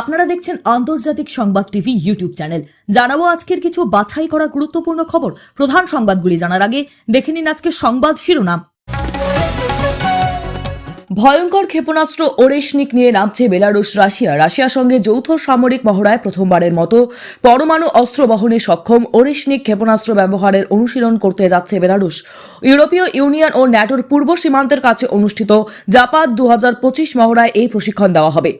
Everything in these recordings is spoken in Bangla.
আপনারা দেখছেন আন্তর্জাতিক সংবাদ টিভি ইউটিউব চ্যানেল। জানাব আজকের কিছু বাছাই করা গুরুত্বপূর্ণ খবর। প্রধান সংবাদগুলি জানার আগে দেখে নিন আজকে সংবাদ শিরোনাম। ভয়ঙ্কর ক্ষেপণাস্ত্র ওরেশনিক নিয়ে নামছে বেলারুশ রাশিয়া। রাশিয়ার সঙ্গে যৌথ সামরিক মহড়ায় প্রথমবারের মতো পরমাণু অস্ত্র বহনে সক্ষম ওরেশনিক ক্ষেপণাস্ত্র ব্যবহারের অনুশীলন করতে যাচ্ছে বেলারুশ। ইউরোপীয় ইউনিয়ন ও ন্যাটোর পূর্ব সীমান্তের কাছে অনুষ্ঠিত জাপাত দু হাজার পঁচিশ মহড়ায় এই প্রশিক্ষণ দেওয়া হবে।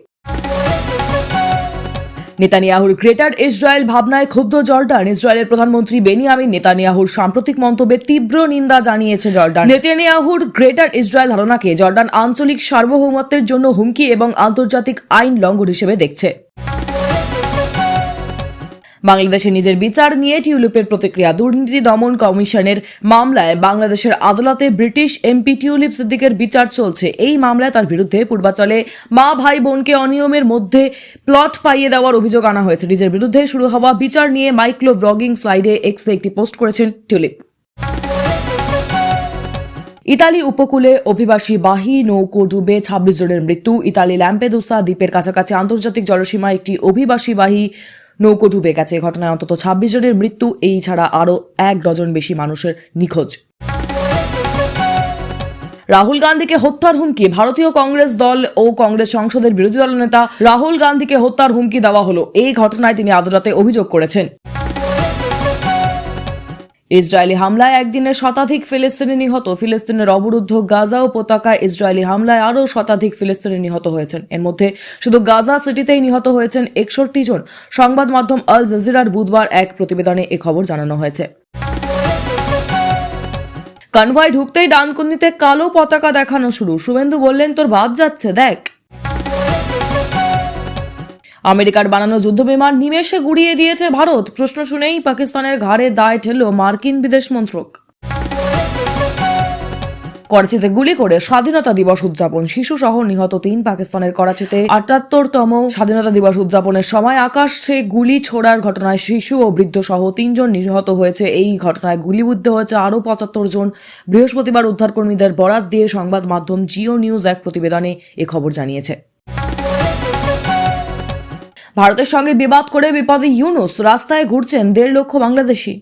নেতানিয়াহুর গ্রেটার ইসরায়েল ভাবনায় ক্ষুব্ধ জর্ডান। ইসরায়েলের প্রধানমন্ত্রী বেনিয়ামিন নেতানিয়াহুর সাম্প্রতিক মন্তব্যে তীব্র নিন্দা জানিয়েছে জর্ডান। নেতানিয়াহুর গ্রেটার ইসরায়েল ধারণাকে জর্ডান আঞ্চলিক সার্বভৌমত্বের জন্য হুমকি এবং আন্তর্জাতিক আইন লঙ্ঘন হিসেবে দেখছে। বাংলাদেশে নিজের বিচার নিয়ে টিউলিপের প্রতিক্রিয়া, দুর্নীতি দমন কমিশনের মামলায় বাংলাদেশের আদালতে ব্রিটিশ এমপি টিউলিপ সিদ্দিকের বিচার চলছে। এই মামলায় তার বিরুদ্ধে পূর্বাচলে মা ভাই বোনকে অনিয়মের মধ্যে প্লট পাইয়ে দেওয়ার অভিযোগ আনা হয়েছে। নিজের বিরুদ্ধে শুরু হওয়া বিচার নিয়ে মাইক্রো ব্লগিং সাইডে এক্সে একটি পোস্ট করেছেন টিউলিপ। ইতালি উপকূলে অভিবাসী বাহী নৌকো ডুবে ছাব্বিশ জনের মৃত্যু। ইতালি ল্যাম্পেদুসা দ্বীপের কাছাকাছি আন্তর্জাতিক জলসীমায় একটি অভিবাসীবাহী নৌকো ডুবে গেছে। ঘটনায় অন্তত ছাব্বিশ জনের মৃত্যু, এই ছাড়া আরও এক ডজন বেশি মানুষের নিখোঁজ। রাহুল গান্ধীকে হত্যার হুমকি, ভারতীয় কংগ্রেস দল ও কংগ্রেস সংসদের বিরোধী দল নেতা রাহুল গান্ধীকে হত্যার হুমকি দেওয়া হলো। এই ঘটনায় তিনি আদালতে অভিযোগ করেছেন। ইসরায়েলি হামলায় একদিনে শতাধিক ফিলিস্তিনি নিহত। ফিলিস্তিনের অবরুদ্ধ গাজা ও উপত্যকায় ইসরায়েলি হামলায় আরও শতাধিক ফিলিস্তিনি নিহত হয়েছেন। এর মধ্যে শুধু গাজা সিটিতেই নিহত হয়েছেন একষট্টি জন। সংবাদ মাধ্যম আল জাজিরার বুধবার এক প্রতিবেদনে এ খবর জানানো হয়েছে। কনভয় ঢুকতেই ডানকুনিতে কালো পতাকা দেখানো শুরু। শুভেন্দু বললেন, তোর ভাব যাচ্ছে, দেখ। আমেরিকার বানানো যুদ্ধবিমান নিমেষে গুড়িয়ে দিয়েছে ভারত। প্রশ্ন শুনেই পাকিস্তানের ঘাড়ে দায় ঠেল মার্কিন বিদেশ মন্ত্রক। করাচিতে গুলি করে স্বাধীনতা দিবস উদযাপন। শিশু সহ নিহত তিন পাকিস্তানের করাচিতে আটাত্তরতম স্বাধীনতা দিবস উদযাপনের সময় আকাশে গুলি ছোড়ার ঘটনায় শিশু ও বৃদ্ধ সহ তিনজন নিহত হয়েছে। এই ঘটনায় গুলিবিদ্ধ হয়েছে আরও পঁচাত্তর জন। বৃহস্পতিবার উদ্ধারকর্মীদের বরাত দিয়ে সংবাদ মাধ্যম জিও নিউজ এক প্রতিবেদনে এ খবর জানিয়েছে। ভারতের সঙ্গে বিবাদ করে বিপদে ইউনুস, রাস্তায় ঘুরছেন দেড় লক্ষ বাংলাদেশি।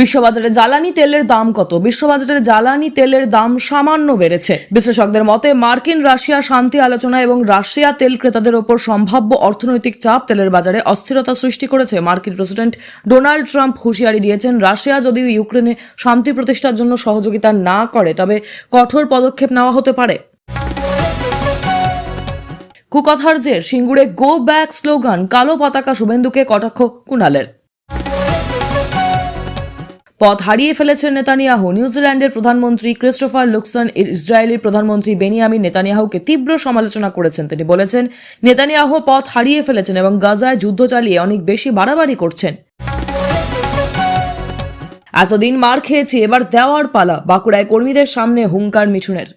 বিশ্ববাজারে জ্বালানি তেলের দাম কত? বিশ্ববাজারে জ্বালানি তেলের দাম সামান্য বেড়েছে। বিশ্লেষকদের মতে, মার্কিন রাশিয়া শান্তি আলোচনা এবং রাশিয়া তেল ক্রেতাদের ওপর সম্ভাব্য অর্থনৈতিক চাপ তেলের বাজারে অস্থিরতা সৃষ্টি করেছে। মার্কিন প্রেসিডেন্ট ডোনাল্ড ট্রাম্প হুঁশিয়ারি দিয়েছেন, রাশিয়া যদি ইউক্রেনে শান্তি প্রতিষ্ঠার জন্য সহযোগিতা না করে, তবে কঠোর পদক্ষেপ নেওয়া হতে পারে। কুকথার জের সিঙ্গুরে গো ব্যাক স্লোগান কালো পতাকা শুভেন্দুকে কটাক্ষ কুণালের। পথ হারিয়ে ফেলেছেন নেতানিয়াহু। নিউজিল্যান্ডের প্রধানমন্ত্রী ক্রিস্টোফার লুকসন ইসরায়েলের প্রধানমন্ত্রী বেনিয়ামিন নেতানিয়াহুকে তীব্র সমালোচনা করেছেন তিনি বলেছেন, নেতানিয়াহু পথ হারিয়ে ফেলেছেন এবং গাজায় যুদ্ধ চালিয়ে অনেক বেশি বাড়াবাড়ি করছেন। এতদিন মার খেয়েছি, এবার দেওয়ার পালা, বাঁকুড়ায় কর্মীদের সামনে হুঙ্কার মিঠুনের।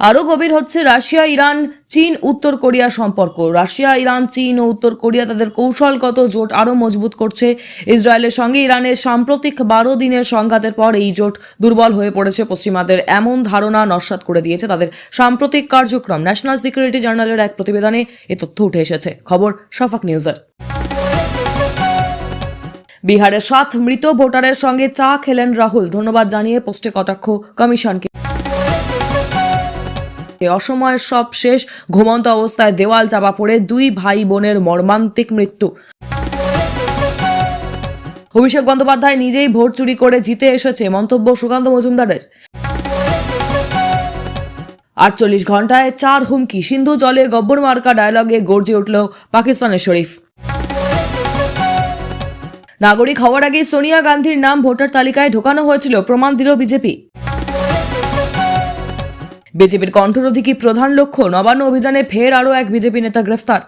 আরও গভীর হচ্ছে রাশিয়া, ইরান, চীন, উত্তর কোরিয়া সম্পর্ক। রাশিয়া, ইরান, চীন ও উত্তর কোরিয়া তাদের কৌশলগত জোট আরও মজবুত করছে। ইসরায়েলের সঙ্গে ইরানের সাম্প্রতিক বারো দিনের সংঘাতের পর এই জোট দুর্বল হয়ে পড়েছে পশ্চিমাদের। এমন ধারণা নস্বাত করে দিয়েছে তাদের সাম্প্রতিক কার্যক্রম। ন্যাশনাল সিকিউরিটি জার্নালের এক প্রতিবেদনে এ তথ্য উঠে এসেছে। খবর শফাক নিউজের। বিহারের সাত মৃত ভোটারের সঙ্গে চা খেলেন রাহুল। ধন্যবাদ জানিয়ে পোস্টে কটাক্ষ কমিশনকে। অসময়ের সব শেষ ঘুমন্ত অবস্থায় দেওয়াল চাপা পড়ে দুই ভাই বোনের মর্মান্তিক মৃত্যু। অভিষেক বন্দ্যোপাধ্যায় নিজেই ভোট চুরি করে জিতে এসেছে, মন্তব্য সুকান্ত মজুমদারের। আটচল্লিশ ঘন্টায় চার হুমকি, সিন্ধু জলে গব্বর মার্কা ডায়লগে গর্জে উঠল পাকিস্তানের শরীফ। নাগরিক হওয়ার আগে সোনিয়া গান্ধীর নাম ভোটার তালিকায় ঢোকানো হয়েছিল, প্রমাণ দিল বিজেপি। বিজেপির কণ্ঠরোধী প্রধান লক্ষ্য? নবান্ন অভিযানে ফের আরও এক বিজেপি নেতা গ্রেফতার।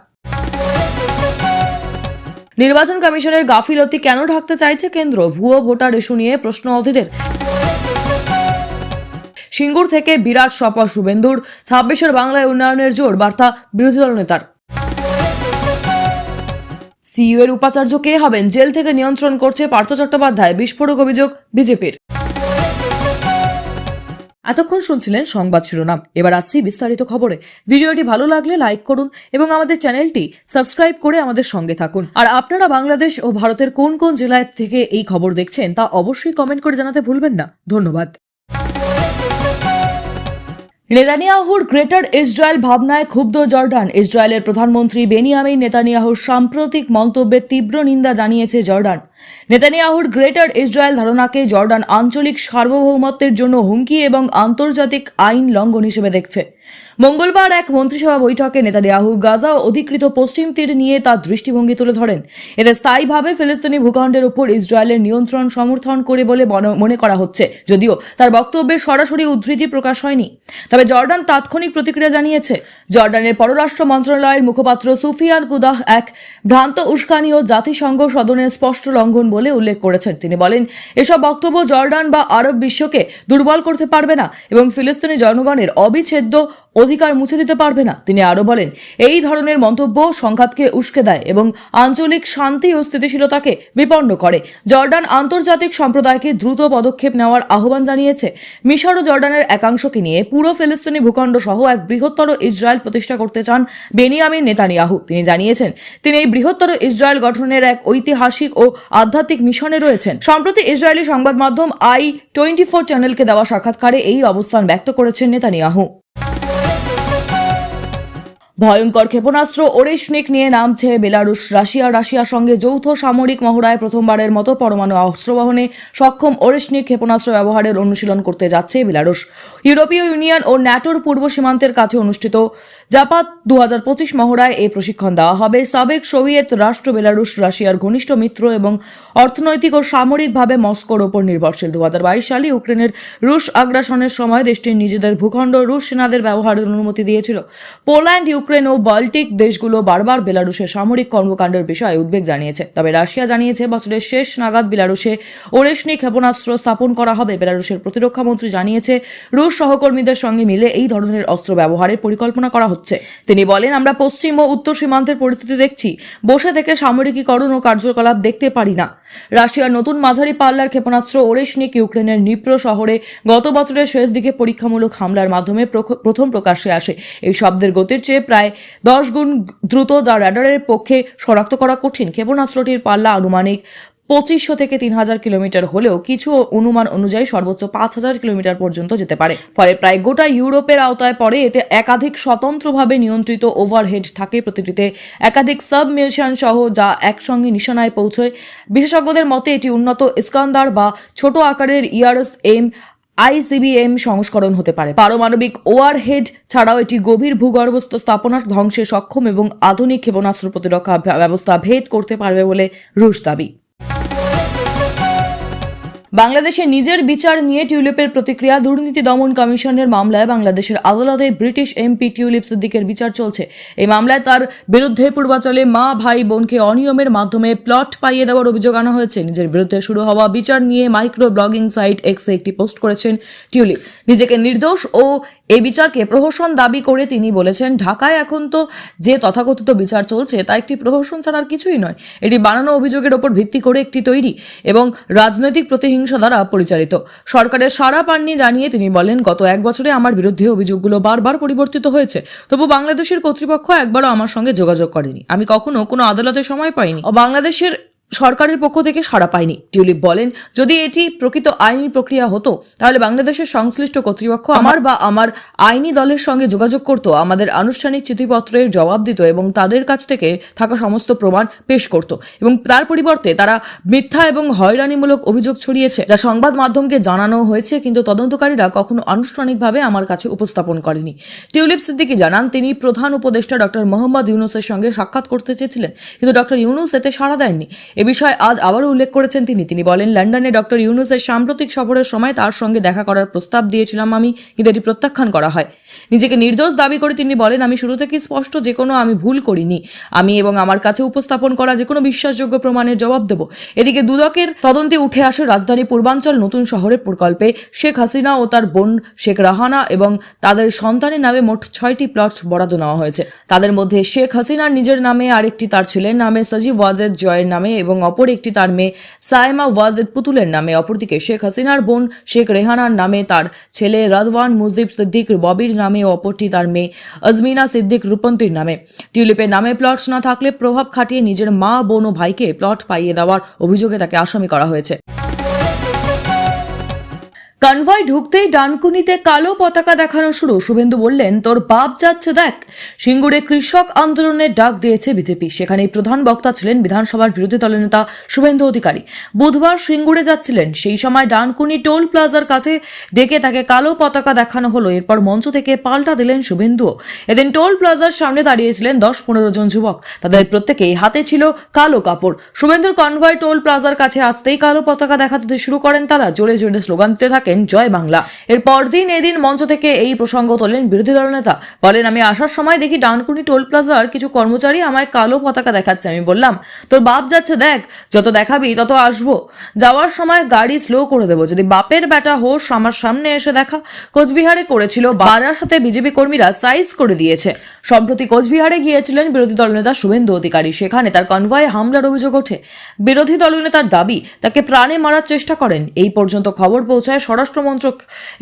নির্বাচন কমিশনের গাফিলতি কেন ঢাকতে চাইছে কেন্দ্র? ভুয়ো ভোটার ইস্যু নিয়ে প্রশ্ন অধীরের। সিঙ্গুর থেকে বিরাট সপা শুভেন্দুর, ছাব্বিশের বাংলায় উন্নয়নের জোর, বার্তা বিরোধী দল নেতার। সিইউ এর উপাচার্য কে হবেন? জেল থেকে নিয়ন্ত্রণ করছে পার্থ চট্টোপাধ্যায়, বিস্ফোরক অভিযোগ বিজেপির। এতক্ষণ শুনছিলেন সংবাদ শিরোনাম। এবার আসছি বিস্তারিত খবরে। ভিডিওটি ভালো লাগলে লাইক করুন এবং আমাদের চ্যানেলটি সাবস্ক্রাইব করে আমাদের সঙ্গে থাকুন। আর আপনারা বাংলাদেশ ও ভারতের কোন কোন জেলায় থেকে এই খবর দেখছেন তা অবশ্যই কমেন্ট করে জানাতে ভুলবেন না। ধন্যবাদ। নেতানিয়াহুর গ্রেটার ইসরায়েল ভাবনায় ক্ষুব্ধ জর্ডান। ইসরায়েলের প্রধানমন্ত্রী বেনিয়ামিন নেতানিয়াহুর সাম্প্রতিক মন্তব্যের তীব্র নিন্দা জানিয়েছে জর্ডান। নেতানিয়াহুর গ্রেটার ইসরায়েল ধারণাকে জর্ডান আঞ্চলিক সার্বভৌমত্বের জন্য হুমকি এবং আন্তর্জাতিক আইন লঙ্ঘন হিসেবে দেখছে। মঙ্গলবার এক মন্ত্রিসভা বৈঠকে নেতানিয়াহু গাজা ও অধিকৃত পশ্চিম তীর নিয়ে তার দৃষ্টিভঙ্গি তুলে ধরেন। এতে স্থায়ীভাবে ফিলিস্তিনি ভূখণ্ডের উপর ইসরায়েলের নিয়ন্ত্রণ সমর্থন করে বলে মনে- করা হচ্ছে। যদিও তার বক্তব্যের সরাসরি উদ্ধৃতি প্রকাশ হয়নি। তবে জর্ডান তাৎক্ষণিক প্রতিক্রিয়া জানিয়েছে, জর্ডানের পররাষ্ট্র মন্ত্রণালয়ের মুখপাত্র সুফিয়ান কুদাহ এক ভ্রান্ত উস্কানি ও জাতিসংঘ সদনের স্পষ্ট লঙ্ঘন বলে উল্লেখ করেছেন। তিনি বলেন, এসব বক্তব্য জর্ডান বা আরব বিশ্বকে দুর্বল করতে পারবে না এবং ফিলিস্তিনি জনগণের অবিচ্ছেদ্য অধিকার মুছে দিতে পারবে না। তিনি আরও বলেন, এই ধরনের মন্তব্য সংঘাতকে উস্কে দেয় এবং আঞ্চলিক শান্তি ও স্থিতিশীলতাকে বিপন্ন করে। জর্ডান আন্তর্জাতিক সম্প্রদায়কে দ্রুত পদক্ষেপ নেওয়ার আহ্বান জানিয়েছে। মিশর ও জর্ডানের একাংশকে নিয়ে পুরো ফিলিস্তিনি ভূখণ্ড সহ এক বৃহত্তর ইসরায়েল প্রতিষ্ঠা করতে চান বেনিয়ামিন নেতানিয়াহু। তিনি জানিয়েছেন, তিনি এই বৃহত্তর ইসরায়েল গঠনের এক ঐতিহাসিক ও আধ্যাত্মিক মিশনে রয়েছেন। সম্প্রতি ইসরায়েলি সংবাদ মাধ্যম আই টোয়েন্টি ফোর চ্যানেলকে দেওয়া সাক্ষাৎকারে এই অবস্থান ব্যক্ত করেছেন নেতানিয়াহু। ভয়ঙ্কর ক্ষেপণাস্ত্র ওরেশনিক নিয়ে নামছে বেলারুশ, রাশিয়া, রাশিয়ার সঙ্গে যৌথ সামরিক মহড়ায় প্রথমবারের মতো পরমাণু অস্ত্র বহনে সক্ষম ওরেশনিক ক্ষেপণাস্ত্র ব্যবহারের অনুশীলন করতে যাচ্ছে বেলারুশ। ইউরোপীয় ইউনিয়ন ও ন্যাটোর পূর্ব সীমান্তের কাছে অনুষ্ঠিত জাপাত দু হাজার পঁচিশ মহড়ায় এই প্রশিক্ষণ দেওয়া হবে। সাবেক সোভিয়েত রাষ্ট্র বেলারুশ, রাশিয়ার ঘনিষ্ঠ মিত্র এবং অর্থনৈতিক ও সামরিকভাবে মস্কোর ওপর নির্ভরশীল। দু হাজার বাইশ সালে ইউক্রেনের রুশ আগ্রাসনের সময় দেশটির নিজেদের ভূখণ্ড রুশ সেনাদের ব্যবহারের অনুমতি দিয়েছিল। পোল্যান্ড, ইউক্রেন ও বাল্টিক দেশগুলো বারবার বেলারুশের সামরিক কর্মকাণ্ডের বিষয়ে উদ্বেগ জানিয়েছে। তবে রাশিয়া জানিয়েছে, বছরের শেষ নাগাদ বেলারুশে ওরেশনি ক্ষেপণাস্ত্র স্থাপন করা হবে। বেলারুশের প্রতিরক্ষা মন্ত্রী জানিয়েছে, রুশ সহকর্মীদের সঙ্গে মিলে এই ধরনের অস্ত্র ব্যবহারের পরিকল্পনা করা হচ্ছে। তিনি বলেন, আমরা পশ্চিম ও উত্তর সীমান্তের পরিস্থিতি দেখছি। বসে থেকে সামরিকীকরণ ও কার্যকলাপ দেখতে পারি না। রাশিয়ার নতুন মাঝারি পাল্লার ক্ষেপণাস্ত্র ওরেশনিক ইউক্রেনের নিপ্রো শহরে গত বছরের শেষ দিকে পরীক্ষামূলক হামলার মাধ্যমে প্রথম প্রকাশ্যে আসে। এই শব্দের গতির চেয়ে প্রায় দশ গুণ দ্রুত যা র্যাডারের পক্ষে শনাক্ত করা কঠিন। ক্ষেপণাস্ত্রটির পাল্লা আনুমানিক পঁচিশশো থেকে তিন হাজার কিলোমিটার হলেও কিছু অনুমান অনুযায়ী সর্বোচ্চ পাঁচ হাজার কিলোমিটার পর্যন্ত যেতে পারে। ফলে প্রায় গোটা ইউরোপের আওতায় পড়ে এতে একাধিক স্বতন্ত্রভাবে নিয়ন্ত্রিত ওভারহেড থাকে প্রতিটিতে। একাধিক সাবমেশন সহ যা একসঙ্গে নিশানায় পৌঁছয়। বিশেষজ্ঞদের মতে এটি উন্নত ইস্কান্দার বা ছোট আকারের ইয়ারস এম আইসিবিএম সংস্করণ হতে পারে। পারমাণবিক ওয়ারহেড ছাড়াও এটি গভীর ভূগর্ভস্থ স্থাপনা ধ্বংসে সক্ষম এবং আধুনিক ক্ষেপণাস্ত্র প্রতিরক্ষা ব্যবস্থা ভেদ করতে পারবে বলে রুশ দাবি। বাংলাদেশে নিজের বিচার নিয়ে টিউলিপের প্রতিক্রিয়া, দুর্নীতি দমন কমিশনের মামলায় বাংলাদেশের আদালতে ব্রিটিশ এমপি টিউলিপ সিদ্দিকের বিচার চলছে। এই মামলায় তার বিরুদ্ধে পূর্বাচলে মা, ভাই, বোনকে অনিয়মের মাধ্যমে প্লট পাইয়ে দেওয়ার অভিযোগ আনা হয়েছে। নিজের বিরুদ্ধে শুরু হওয়া বিচার নিয়ে মাইক্রো ব্লগিং সাইট এক্সে একটি পোস্ট করেছেন টিউলিপ। নিজেকে নির্দোষ ও এই বিচারকে প্রহসন দাবি করে তিনি বলেছেন, ঢাকায় এখন তো যে তথাকথিত বিচার চলছে, তা একটি প্রহসন ছাড়া আর কিছুই নয়। এটি বানানো অভিযোগের ওপর ভিত্তি করে একটি তৈরি এবং রাজনৈতিক প্রতিহিংসা দ্বারা পরিচালিত। সরকারের সাড়া পাননি জানিয়ে তিনি বলেন, গত এক বছরে আমার বিরুদ্ধে অভিযোগগুলো বারবার পরিবর্তিত হয়েছে। তবু বাংলাদেশের কর্তৃপক্ষ একবারও আমার সঙ্গে যোগাযোগ করেনি। আমি কখনো কোনো আদালতে সময় পাইনি। ও বাংলাদেশের সরকারের পক্ষ থেকে সাড়া পায়নি। টিউলিপ বলেন যদি এটি প্রকৃত আইনি প্রক্রিয়া হতো তাহলে বাংলাদেশের সংশ্লিষ্ট কর্তৃপক্ষ আমার বা আমার আইনি দলের সঙ্গে যোগাযোগ করত আমাদের আনুষ্ঠানিক চিঠিপত্রের জবাব দিত এবং তাদের কাছ থেকে থাকা সমস্ত প্রমাণ পেশ করত এবং তার পরিবর্তে তারা মিথ্যা এবং হয়রানিমূলক অভিযোগ ছড়িয়েছে যা সংবাদ মাধ্যমকে জানানো হয়েছে কিন্তু তদন্তকারীরা কখনো আনুষ্ঠানিকভাবে আমার কাছে উপস্থাপন করেনি। টিউলিপ সিদ্দিকি জানান তিনি প্রধান উপদেষ্টা ডক্টর মোহাম্মদ ইউনুসের সঙ্গে সাক্ষাৎ করতে চেয়েছিলেন কিন্তু ডক্টর ইউনুস এতে সাড়া দেননি। এ বিষয়ে আজ আবারও উল্লেখ করেছেন তিনি। তিনি বলেন, লন্ডনে ডক্টর ইউনুসের সাম্প্রতিক সফরের সময় তার সঙ্গে দেখা করার প্রস্তাব দিয়েছিলাম আমি, কিন্তু এটি প্রত্যাখ্যান করা হয়। নিজেকে নির্দোষ দাবি করে তিনি বলেন, আমি শুরু থেকেই স্পষ্ট যে কোনো আমি ভুল করিনি। আমি এবং আমার কাছে উপস্থাপন করা যে কোনো বিশ্বাসযোগ্য প্রমাণের জবাব দেব। এদিকে দুদকের তদন্তে উঠে আসে রাজধানী পূর্বাঞ্চল নতুন শহরের প্রকল্পে। শেখ হাসিনা ও তার বোন শেখ রাহানা এবং তাদের সন্তানের নামে মোট ছয়টি প্লট বরাদ্দ নেওয়া হয়েছে। তাদের মধ্যে শেখ হাসিনার নিজের নামে আরেকটি তার ছেলের নামে সজীব ওয়াজেদ জয়ের নামে এবং এবং অপর একটি তার মেয়ে সায়মা ওয়াজেদ পুতুলের নামে, অপরদিকে শেখ হাসিনার বোন শেখ রেহানার নামে তার ছেলে রাদওয়ান মুজিব সিদ্দিক ববির নামে ও অপরটি তার মেয়ে আজমিনা সিদ্দিক রূপন্তীর নামে। টিউলিপের নামে প্লট না থাকলে প্রভাব খাটিয়ে নিজের মা, বোন ও ভাইকে প্লট পাইয়ে দেওয়ার অভিযোগে তাকে আসামি করা হয়েছে। কনভয় ঢুকতেই ডানকুনিতে কালো পতাকা দেখানো শুরু। শুভেন্দু বললেন, তোর বাপ যাচ্ছে, দেখ। সিঙ্গুরে কৃষক আন্দোলনের ডাক দিয়েছে বিজেপি। সেখানে প্রধান বক্তা ছিলেন বিধানসভার বিরোধী দলনেতা শুভেন্দু অধিকারী। বুধবার সিঙ্গুরে যাচ্ছিলেন। সেই সময় ডানকুনি টোল প্লাজার কাছে ডেকে তাকে কালো পতাকা দেখানো হলো। এরপর মঞ্চ থেকে পাল্টা দিলেন শুভেন্দু। এদিন টোল প্লাজার সামনে দাঁড়িয়েছিলেন দশ পনেরো জন যুবক। তাদের প্রত্যেকেই হাতে ছিল কালো কাপড়। শুভেন্দুর কনভয় টোল প্লাজার কাছে আসতেই কালো পতাকা দেখাতে শুরু করেন তারা। জোরে জোরে স্লোগান দিতে থাকেন জয় বাংলা। এর পরদিন এদিন মঞ্চ থেকে এই প্রসঙ্গ তোলেন বিরোধী দলনেতা বলেন, আমি আসার সময় দেখি ডানকুনি টোল প্লাজার কিছু কর্মচারী আমায় কালো পতাকা দেখাচ্ছে, আমি বললাম। তোর বাপ যাচ্ছে, দেখ, যত দেখাবি তত আসব। যাওয়ার সময় গাড়ি স্লো করে দেবো। যদি বাপের বেটা হোস আমার সামনে এসে দেখা। কোচবিহারে করেছিল বারার সাথে বিজেপি কর্মীরা সাইজ করে দিয়েছে। সম্প্রতি কোচবিহারে গিয়েছিলেন বিরোধী দলনেতা শুভেন্দু অধিকারী। সেখানে তার কনভয়ে হামলার অভিযোগ ওঠে। বিরোধী দলনেতার দাবি, তাকে প্রাণে মারার চেষ্টা করেন। এই পর্যন্ত খবর পৌঁছায় স্বরাষ্ট্রমন্ত্রক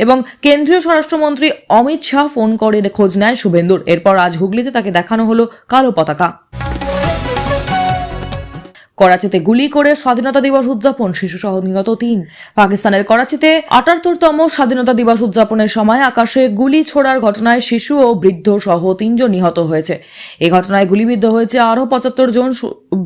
এবং কেন্দ্রীয় স্বরাষ্ট্রমন্ত্রী অমিত শাহ ফোন করে খোঁজ নেয় শুভেন্দুর। এরপর আজ হুগলিতে তাকে দেখানো হলো কালো পতাকা। করাচিতে গুলি করে স্বাধীনতা দিবস উদযাপন শিশু সহ নিহত তিন। পাকিস্তানের করাচিতে আটাত্তরতম স্বাধীনতা দিবস উদযাপনের সময় আকাশে গুলি ছোড়ার ঘটনায় শিশু ও বৃদ্ধ সহ তিনজন নিহত হয়েছে। এ ঘটনায় গুলিবিদ্ধ হয়েছে আরও পঁচাত্তর জন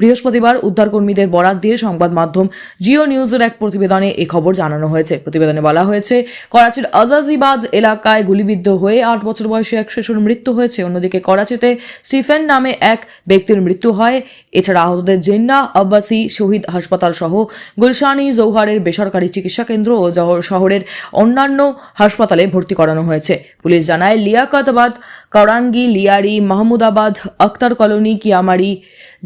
বৃহস্পতিবার উদ্ধারকর্মীদের বরাত দিয়ে সংবাদ মাধ্যম জিও নিউজের এক প্রতিবেদনে এ খবর জানানো হয়েছে। প্রতিবেদনে বলা হয়েছে, করাচির আজাজিবাদ এলাকায় গুলিবিদ্ধ হয়ে আট বছর বয়সী এক শিশুর মৃত্যু হয়েছে। অন্যদিকে করাচিতে স্টিফেন নামে এক ব্যক্তির মৃত্যু হয়। এছাড়া আহতদের জেন্না আব্বাসি শহীদ হাসপাতাল সহ গুলশানি জৌহারের বেসরকারি চিকিৎসা কেন্দ্র ও শহরের অন্যান্য হাসপাতালে ভর্তি করানো হয়েছে। পুলিশ জানায়, Liaquatabad Korangi Lyari Mahmudabad, Akhtar colony, Kiamari,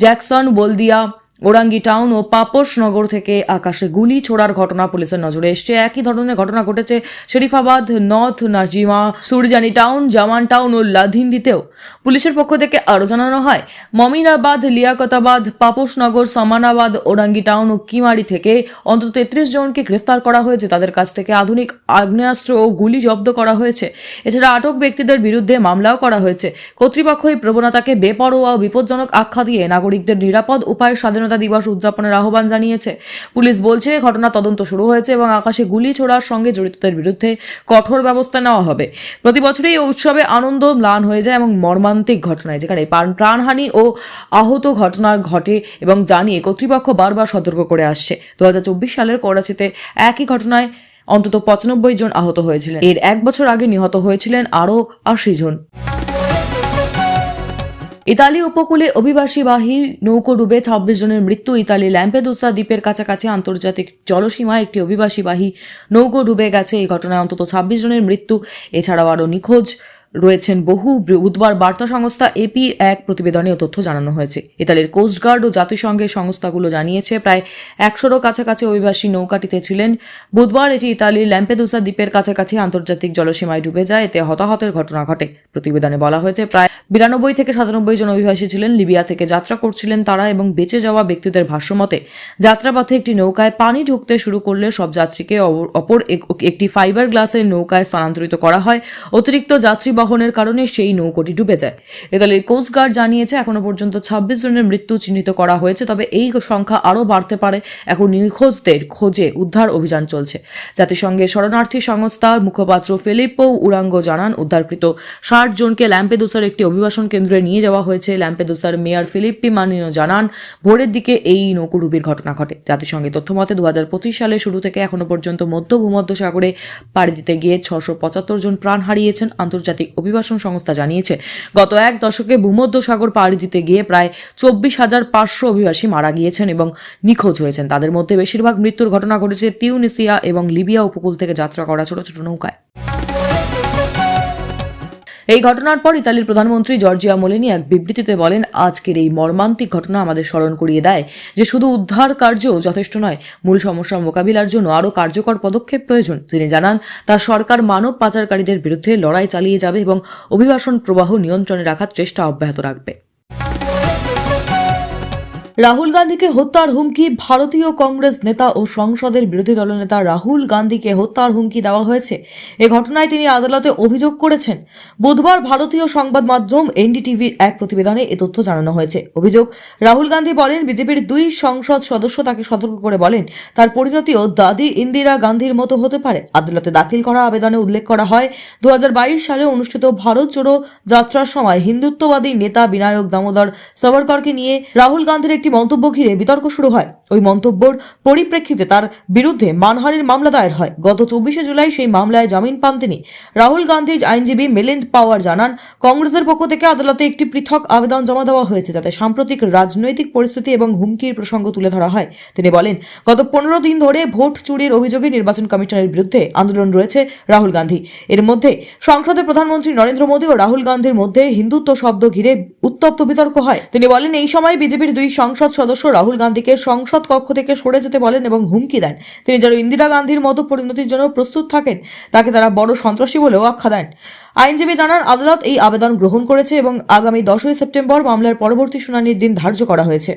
Jackson, Baldia Orangi town ও পাপসনগর থেকে আকাশে গুলি ছোড়ার ঘটনা পুলিশের নজরে এসছে। একই ধরনের ঘটনা ঘটেছে Sharifabad, north Nazimabad Surjani town, Zaman town ও লাধিন্দিতেও। পুলিশের পক্ষ থেকে আরও জানানো হয়, মমিনাবাদ, লিয়াকতাবাদ পাপসনগর সামানাবাদ, ওরাঙ্গি টাউন ও কিমারি থেকে অন্তত তেত্রিশ জনকে গ্রেফতার করা হয়েছে। তাদের কাছ থেকে আধুনিক আগ্নেয়াস্ত্র ও গুলি জব্দ করা হয়েছে। এছাড়া আটক ব্যক্তিদের বিরুদ্ধে মামলাও করা হয়েছে। কর্তৃপক্ষ এই প্রবণতাকে বেপরোয়া ও বিপজ্জনক আখ্যা দিয়ে নাগরিকদের নিরাপদ উপায়ে স্বাধীনতা দিবস উদযাপনের আহ্বান জানিয়েছে। পুলিশ বলছে, ঘটনা তদন্ত শুরু হয়েছে এবং আকাশে গুলি ছোড়ার সঙ্গে জড়িতদের বিরুদ্ধে কঠোর ব্যবস্থা নেওয়া হবে। প্রতি বছরই এই উৎসবে আনন্দ ম্লান হয়ে যায় এবং মর্মান্তিক ঘটনায়, যেখানে প্রাণহানি ও আহত ঘটনা ঘটে এবং জানিয়ে কর্তৃপক্ষ বারবার সতর্ক করে আসছে। দু হাজার চব্বিশ সালের করাচিতে একই ঘটনায় অন্তত পঁচানব্বই জন আহত হয়েছিলেন। এর এক বছর আগে নিহত হয়েছিলেন আরও আশি জন। ইতালি উপকূলে অভিবাসীবাহী নৌকো ডুবে ছাব্বিশ জনের মৃত্যু। ইতালি ল্যাম্পেদুসা দ্বীপের কাছাকাছি আন্তর্জাতিক জলসীমায় একটি অভিবাসীবাহী নৌকো ডুবে গেছে। এই ঘটনায় অন্তত ছাব্বিশ জনের মৃত্যু। এছাড়াও আরও নিখোঁজ রয়েছেন বহু বুধবার বার্তা সংস্থা এপি এক প্রতিবেদনে তথ্য জানানো হয়েছে। ইতালির কোস্টগার্ড ও জাতিসংঘের সংস্থাগুলো জানিয়েছে, প্রায় একশোরও কাছাকাছি অভিবাসী নৌকাটিতে ছিলেন। বুধবার এটি ইতালির ল্যাম্পেদুসা দ্বীপের কাছাকাছি আন্তর্জাতিক জলসীমায় ডুবে যায়। এতে হতাহতের ঘটনা ঘটে। প্রতিবেদনে বলা হয়েছে, প্রায় বিরানব্বই থেকে সাতানব্বই জন অভিবাসী ছিলেন। লিবিয়া থেকে যাত্রা করছিলেন তারা এবং বেঁচে যাওয়া ব্যক্তিদের ভাষ্যমতে যাত্রাপথে একটি নৌকায় পানি ঢুকতে শুরু করলে সব যাত্রীকে অপর এক- একটি ফাইবার গ্লাসের নৌকায় স্থানান্তরিত করা হয়। অতিরিক্ত যাত্রী বহনের কারণে সেই নৌকোটি ডুবে যায়। ইতালির কোস্টগার্ড জানিয়েছে, এখনও পর্যন্ত ছাব্বিশ জনের মৃত্যু চিহ্নিত করা হয়েছে, তবে এই সংখ্যা আরও বাড়তে পারে। এখন নিখোঁজদের খোঁজে উদ্ধার অভিযান চলছে। জাতিসংঘের শরণার্থী সংস্থার মুখপাত্র ফিলিপ্পো উরাঙ্গ জানান, উদ্ধারকৃত ষাট জনকে ল্যাম্পেদুসার একটি অভিবাসন কেন্দ্রে নিয়ে যাওয়া হয়েছে। ল্যাম্পেদুসার মেয়র ফিলিপ্পি মানিনো জানান, ভোরের দিকে এই নৌকুডুবির ঘটনা ঘটে। জাতিসংঘের তথ্যমতে দু সালের শুরু থেকে এখনও পর্যন্ত মধ্য ভূমধ্য সাগরে পাড়ি দিতে গিয়ে ছশো পঁচাত্তর জন প্রাণ হারিয়েছেন। আন্তর্জাতিক অভিবাসন সংস্থা জানিয়েছে। গত এক দশকে ভূমধ্য সাগর পাড়ি দিতে গিয়ে প্রায় চব্বিশ হাজার পাঁচশো অভিবাসী মারা গিয়েছেন এবং নিখোঁজ হয়েছেন। তাদের মধ্যে বেশিরভাগ মৃত্যুর ঘটনা ঘটেছে তিউনিসিয়া এবং লিবিয়া উপকূল থেকে যাত্রা করা ছোট ছোট নৌকায়। এই ঘটনার পর ইতালির প্রধানমন্ত্রী জর্জিয়া মোলেনি এক বিবৃতিতে বলেন, আজকের এই মর্মান্তিক ঘটনা আমাদের স্মরণ করিয়ে দেয় যে শুধু উদ্ধার কার্য যথেষ্ট নয়, মূল সমস্যা মোকাবিলার জন্য আরও কার্যকর পদক্ষেপ প্রয়োজন। তিনি জানান তার সরকার মানব পাচারকারীদের বিরুদ্ধে লড়াই চালিয়ে যাবে এবং অভিবাসন প্রবাহ নিয়ন্ত্রণে রাখার চেষ্টা অব্যাহত রাখবে। রাহুল গান্ধীকে হত্যার হুমকি ভারতীয় কংগ্রেস নেতা ও সংসদের বিরোধী দলনেতা রাহুল গান্ধীকে হত্যার হুমকি দেওয়া হয়েছে। এ ঘটনায় তিনি আদালতে অভিযোগ করেছেন। বুধবার ভারতীয় সংবাদ মাধ্যম এনডিটিভির এক প্রতিবেদনে এ তথ্য জানানো হয়েছে। অভিযোগ, রাহুল গান্ধী বলেন, বিজেপির দুই সংসদ সদস্য তাকে সতর্ক করে বলেন, তার পরিণতিও দাদি ইন্দিরা গান্ধীর মতো হতে পারে। আদালতে দাখিল করা আবেদনে উল্লেখ করা হয় দু হাজার বাইশ সালে অনুষ্ঠিত ভারত জোড়ো যাত্রার সময় হিন্দুত্ববাদী নেতা বিনায়ক দামোদর সাভারকরকে নিয়ে রাহুল গান্ধীর একটি মন্তব্য ঘিরে বিতর্ক শুরু হয়। ওই মন্তব্যর পরিপ্রেক্ষিতে তার বিরুদ্ধে মানহানির মামলা দায়ের হয়। গত চব্বিশে জুলাই সেই মামলায় জামিন পান তিনি। রাহুল গান্ধীর আইনজীবী মিলিন্দ পাওয়ার জানান, কংগ্রেসের পক্ষ থেকে আদালতে একটি পৃথক আবেদন জমা দেওয়া হয়েছে, যাতে সাম্প্রতিক রাজনৈতিক পরিস্থিতি এবং হুমকির প্রসঙ্গ তুলে ধরা হয়। তিনি বলেন, গত পনেরো দিন ধরে ভোট চুরির অভিযোগে নির্বাচন কমিশনের বিরুদ্ধে আন্দোলন রয়েছে রাহুল গান্ধী। এর মধ্যে সংসদে প্রধানমন্ত্রী নরেন্দ্র মোদী ও রাহুল গান্ধীর মধ্যে হিন্দুত্ব শব্দ ঘিরে উত্তপ্ত বিতর্ক হয়। তিনি বলেন, এই সময় বিজেপির দুই সংসদ সদস্য রাহুল গান্ধীকে সংসদ কক্ষ থেকে সরে যেতে বলেন এবং হুমকি দেন। তিনি যেন ইন্দিরা গান্ধীর মতো পরিণতির জন্য প্রস্তুত থাকেন, তাকে তারা বড় সন্ত্রাসী বলেও আখ্যা দেন। আইনজীবী জানান, আদালত এই আবেদন গ্রহণ করেছে এবং আগামী দশই সেপ্টেম্বর মামলার পরবর্তী শুনানির দিন ধার্য করা হয়েছে।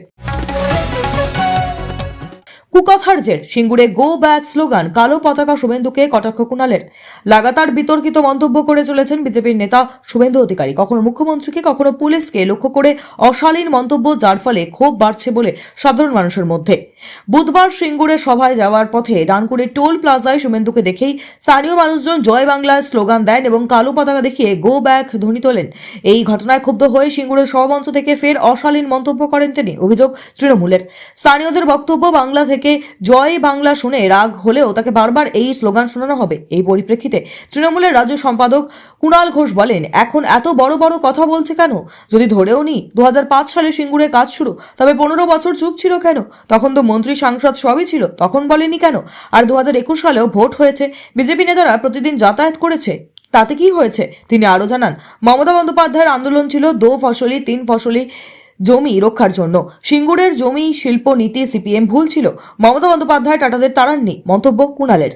কুকথার জের। সিঙ্গুরে গো ব্যাক স্লোগান, কালো পতাকা শুভেন্দুকে কটাক্ষ কুণালের। লাগাতার বিতর্কিত মন্তব্য করে চলেছেন বিজেপির নেতা শুভেন্দু অধিকারী। কখনো মুখ্যমন্ত্রীকে, কখনো পুলিশকে লক্ষ্য করে অশালীন মন্তব্য, যার ফলে ক্ষোভ বাড়ছে বলে সাধারণ মানুষের মধ্যে। বুধবার সিঙ্গুরে সভায় যাওয়ার পথে ডানকুড়ে টোল প্লাজায় শুভেন্দুকে দেখেই স্থানীয় মানুষজন জয় বাংলার স্লোগান দেন এবং কালো পতাকা দেখিয়ে গো ব্যাক ধ্বনি তোলেন। এই ঘটনায় ক্ষুব্ধ হয়ে সিঙ্গুরের সভামঞ্চ থেকে ফের অশালীন মন্তব্য করেন তিনি, অভিযোগ তৃণমূলের। স্থানীয়দের বক্তব্য বাংলা থেকে জয় বাংলা শুনে রাগ হলেও তাকে বারবার এই স্লোগান শোনানো হবে। এই পরিপ্রেক্ষিতে তৃণমূলের রাজ্য সম্পাদক কুণাল ঘোষ বলেন, এখন এত বড় বড় কথা বলছে কেন? যদি ধরেও নি দু হাজার পাঁচ সালে সিঙ্গুরে কাজ শুরু, তবে পনেরো বছর চুপ ছিল কেন? তখন তো মন্ত্রী সাংসদ সবই ছিল, তখন বলেনি কেন? আর দু হাজার সালেও ভোট হয়েছে, বিজেপি নেতারা প্রতিদিন যাতায়াত করেছে, তাতে কি হয়েছে? তিনি আরও জানান, মমতা বন্দ্যোপাধ্যায়ের আন্দোলন ছিল দো ফসলি, তিন ফসলি জমি রক্ষার জন্য। সিঙ্গুরের জমি, শিল্প নীতি, সিপিএম ভুল ছিল। মমতা বন্দ্যোপাধ্যায়, টাটাদের তাড়াননি, মন্তব্য কুণালের।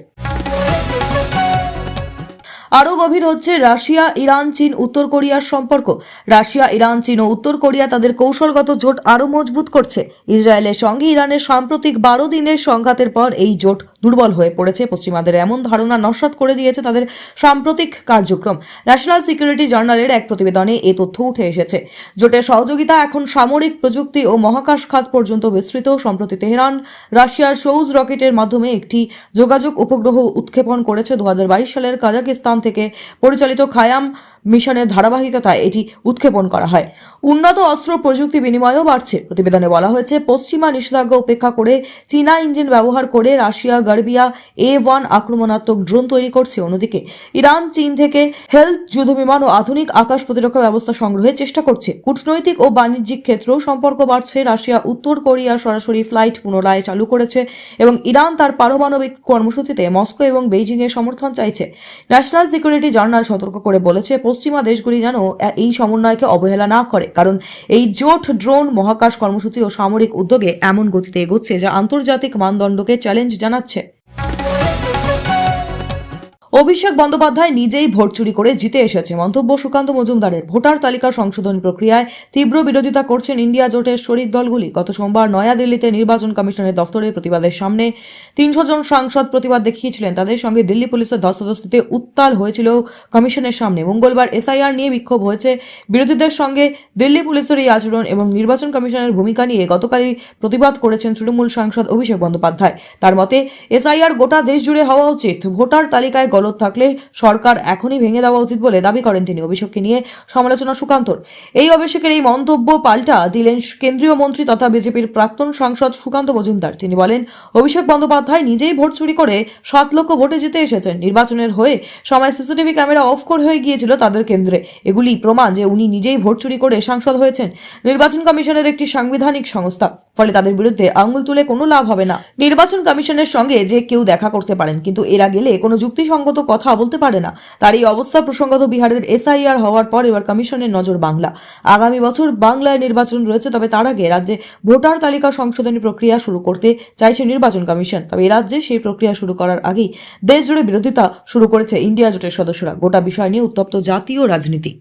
আরও গভীর হচ্ছে রাশিয়া, ইরান, চীন, উত্তর কোরিয়ার সম্পর্ক। রাশিয়া, ইরান, চীন ও উত্তর কোরিয়া তাদের কৌশলগত জোট আরও মজবুত করছে। ইসরায়েলের সঙ্গে ইরানের সাম্প্রতিক বারো দিনের সংঘাতের পর এই জোট দুর্বল হয়ে পড়েছে। পশ্চিমাদের এমন ধারণা নস্বাত করে দিয়েছে তাদের সাম্প্রতিক কার্যক্রম। ন্যাশনাল সিকিউরিটি জার্নালের এক প্রতিবেদনে এ তথ্য উঠে এসেছে। জোটের সহযোগিতা এখন সামরিক প্রযুক্তি ও মহাকাশ খাত পর্যন্ত বিস্তৃত। সম্প্রতি তেহরান, রাশিয়ার সৌজ রকেটের মাধ্যমে একটি যোগাযোগ উপগ্রহ উৎক্ষেপণ করেছে। দু হাজার বাইশ সালের কাজাকিস্তান থেকে পরিচালিত খায়াম মিশনের ধারাবাহিকতায় এটি উৎক্ষেপণ করা হয়। উন্নত অস্ত্র প্রযুক্তি বিনিময়ও বাড়ছে। প্রতিবেদনে বলা হয়েছে, পশ্চিমা নিষেধাজ্ঞা উপেক্ষা করে চীনা ইঞ্জিন ব্যবহার করে রাশিয়া গার্বিয়া এ ওয়ান আক্রমণাত্মক ড্রোন তৈরি করছে। অন্যদিকে ইরান, চীন থেকে হেলথ যুদ্ধবিমান ও আধুনিক আকাশ প্রতিরক্ষা ব্যবস্থা সংগ্রহের চেষ্টা করছে। কূটনৈতিক ও বাণিজ্যিক ক্ষেত্রেও সম্পর্ক বাড়ছে। রাশিয়া, উত্তর কোরিয়া সরাসরি ফ্লাইট পুনরায় চালু করেছে এবং ইরান তার পারমাণবিক কর্মসূচিতে মস্কো এবং বেইজিং এর সমর্থন চাইছে। ন্যাশনাল সিকিউরিটি জার্নাল সতর্ক করে বলেছে, পশ্চিমা দেশগুলি যেন এই সমন্বয়কে অবহেলা না করে, কারণ এই জোট ড্রোন মহাকাশ কর্মসূচি ও সামরিক উদ্যোগে এমন গতিতে এগোচ্ছে যা আন্তর্জাতিক মানদণ্ডকে চ্যালেঞ্জ জানাচ্ছে। Thank you. অভিষেক বন্দ্যোপাধ্যায় নিজেই ভোট চুরি করে জিতে এসেছে। মন্তব্য, সুকান্ত মজুমদারের ভোটার তালিকা সংশোধন প্রক্রিয়ায় তীব্র বিরোধিতা করছেন ইন্ডিয়া জোটের শরিক দলগুলি। গত সোমবার নয়াদিল্লিতে নির্বাচন কমিশনের দফতরে প্রতিবাদের সামনে তিনশো জন সাংসদ প্রতিবাদ দেখিয়েছিলেন। তাদের সঙ্গে দিল্লি পুলিশের ধস্তাধস্তিতে উত্তাল হয়েছিল কমিশনের সামনে। মঙ্গলবার এসআইআর নিয়ে বিক্ষোভ হয়েছে। বিরোধীদের সঙ্গে দিল্লি পুলিশের এই আচরণ এবং নির্বাচন কমিশনের ভূমিকা নিয়ে গতকালই প্রতিবাদ করেছেন তৃণমূল সাংসদ অভিষেক বন্দ্যোপাধ্যায়। তার মতে, এসআইআর গোটা দেশ জুড়ে হওয়া উচিত। ভোটার তালিকায় গলত থাকলে সরকার এখনই ভেঙে দেওয়া উচিত বলে দাবি করেন তিনি। অভিষেককে নিয়ে সমালোচনা সুকান্তর। এই অভিষেকের এই মন্তব্য পাল্টা দিলেন কেন্দ্রীয় মন্ত্রী তথা বিজেপির প্রাক্তন সাংসদ সুকান্ত মজুমদার। তিনি বলেন, অভিষেক বন্দ্যোপাধ্যায় নিজেই ভোট চুরি করে সাত লক্ষ ভোটে জিতে এসেছেন। নির্বাচনের হয়ে সময় সিসিটিভি ক্যামেরা অফ করে হয়ে গিয়েছিল তাদের কেন্দ্রে। এগুলি প্রমাণ যে উনি নিজেই ভোট চুরি করে সাংসদ হয়েছেন। নির্বাচন কমিশনের একটি সাংবিধানিক সংস্থা। ফলে তাদের বিরুদ্ধে আঙুল তুলে কোনো লাভ হবে না। নির্বাচন কমিশনের সঙ্গে যে কেউ দেখা করতে পারেন, কিন্তু এরা গেলে কোনো যুক্তিসঙ্গত কথা বলতে পারে না। তার এই অবস্থা প্রসঙ্গত বিহারের এসআইআর হওয়ার পর এবার কমিশনের নজর বাংলা। আগামী বছর বাংলায় নির্বাচন রয়েছে, তবে তার আগে রাজ্যে ভোটার তালিকা সংশোধনী প্রক্রিয়া শুরু করতে চাইছে নির্বাচন কমিশন। তবে রাজ্যে সেই প্রক্রিয়া শুরু করার আগেই দেশজুড়ে বিরোধিতা শুরু করেছে ইন্ডিয়া জোটের সদস্যরা। গোটা বিষয় নিয়ে উত্তপ্ত জাতীয় রাজনীতি।